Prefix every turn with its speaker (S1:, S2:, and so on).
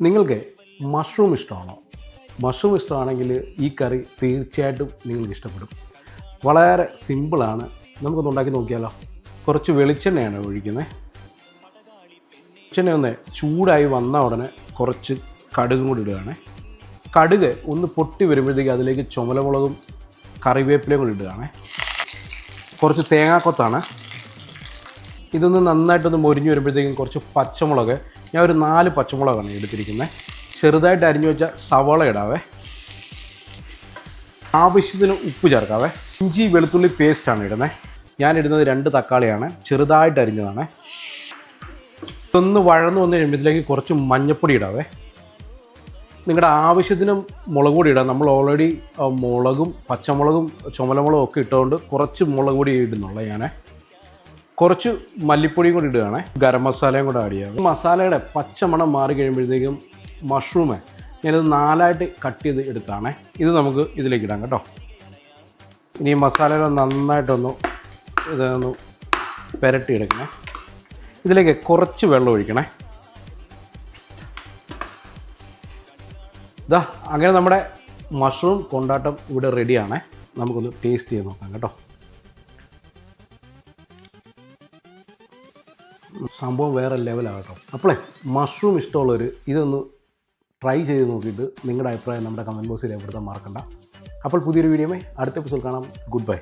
S1: നിങ്ങൾക്ക് മഷ്റൂം ഇഷ്ടമാണോ? മഷ്റൂം ഇഷ്ടമാണെങ്കിൽ ഈ കറി തീർച്ചയായിട്ടും നിങ്ങൾക്ക് ഇഷ്ടപ്പെടും. വളരെ സിമ്പിളാണ് നമുക്കൊന്ന് ഉണ്ടാക്കി നോക്കിയാലോ. കുറച്ച് വെളിച്ചെണ്ണയാണ് ഒഴിക്കുന്നത് വെളിച്ചെണ്ണ ഒന്ന് ചൂടായി വന്ന ഉടനെ കുറച്ച് കടുകും കൂടി ഇടുകയാണ്. കടുക് ഒന്ന് പൊട്ടി വരുമ്പോഴത്തേക്ക് അതിലേക്ക് ചുമലമുളകും കറിവേപ്പിലയും കൂടി ഇടുകയാണ്. കുറച്ച് തേങ്ങാക്കൊത്താണ്. ഇതൊന്ന് നന്നായിട്ടൊന്ന് മൊരിഞ്ഞ് വരുമ്പോഴത്തേക്കും കുറച്ച് പച്ചമുളക് ഞാൻ ഒരു നാല് പച്ചമുളകാണ് എടുത്തിരിക്കുന്നത്. ചെറുതായിട്ട് അരിഞ്ഞു വെച്ച സവാള ഇടാവേ. ആവശ്യത്തിന് ഉപ്പ് ചേർക്കാവേ. ഇഞ്ചി വെളുത്തുള്ളി പേസ്റ്റാണ് ഇടുന്നത് ഞാൻ ഇടുന്നത് രണ്ട് തക്കാളിയാണ്. ചെറുതായിട്ട് അരിഞ്ഞതാണ്. ഒന്ന് വഴന്നു വന്ന് കഴിയുമ്പോഴത്തേക്ക് കുറച്ച് മഞ്ഞപ്പൊടി ഇടാവേ. നിങ്ങളുടെ ആവശ്യത്തിന് മുളക് പൊടി ഇടാം. നമ്മൾ ഓൾറെഡി മുളകും പച്ചമുളകും ചുമലമുളകും ഒക്കെ ഇട്ടുകൊണ്ട് കുറച്ച് മുളക് പൊടി ഇടുന്നുള്ളൂ ഞാൻ കുറച്ച് മല്ലിപ്പൊടിയും കൂടി ഇടുകയാണേ. ഗരം മസാലയും കൂടെ ആഡ് ചെയ്യാം. മസാലയുടെ പച്ചമണം മാറി കഴിയുമ്പോഴത്തേക്കും മഷ്റൂമ് ഞാനിത് നാലായിട്ട് കട്ട് ചെയ്ത് എടുത്താണ്. ഇത് നമുക്ക് ഇതിലേക്ക് ഇടാം കേട്ടോ. ഇനി മസാലയുടെ നന്നായിട്ടൊന്ന് ഇതൊന്ന് പുരട്ടി എടുക്കണേ. ഇതിലേക്ക് കുറച്ച് വെള്ളം ഒഴിക്കണേ. ഇതാ അങ്ങനെ നമ്മുടെ മഷ്റൂം കൊണ്ടാട്ടം ഇവിടെ റെഡിയാണേ നമുക്കൊന്ന് ടേസ്റ്റ് ചെയ്ത് നോക്കാം കേട്ടോ. സംഭവം വേറെ ലെവലാണ് കേട്ടോ അപ്പോളേ മഷ്റൂം ഇഷ്ടമുള്ളവർ ഇതൊന്ന് ട്രൈ ചെയ്ത് നോക്കിയിട്ട് നിങ്ങളുടെ അഭിപ്രായം നമ്മുടെ കമന്റ് ബോക്സിൽ രേഖപ്പെടുത്താൻ മറക്കണ്ട. അപ്പോൾ പുതിയൊരു വീഡിയോമേ അടുത്ത എപ്പിസോഡ് കാണാം. Good bye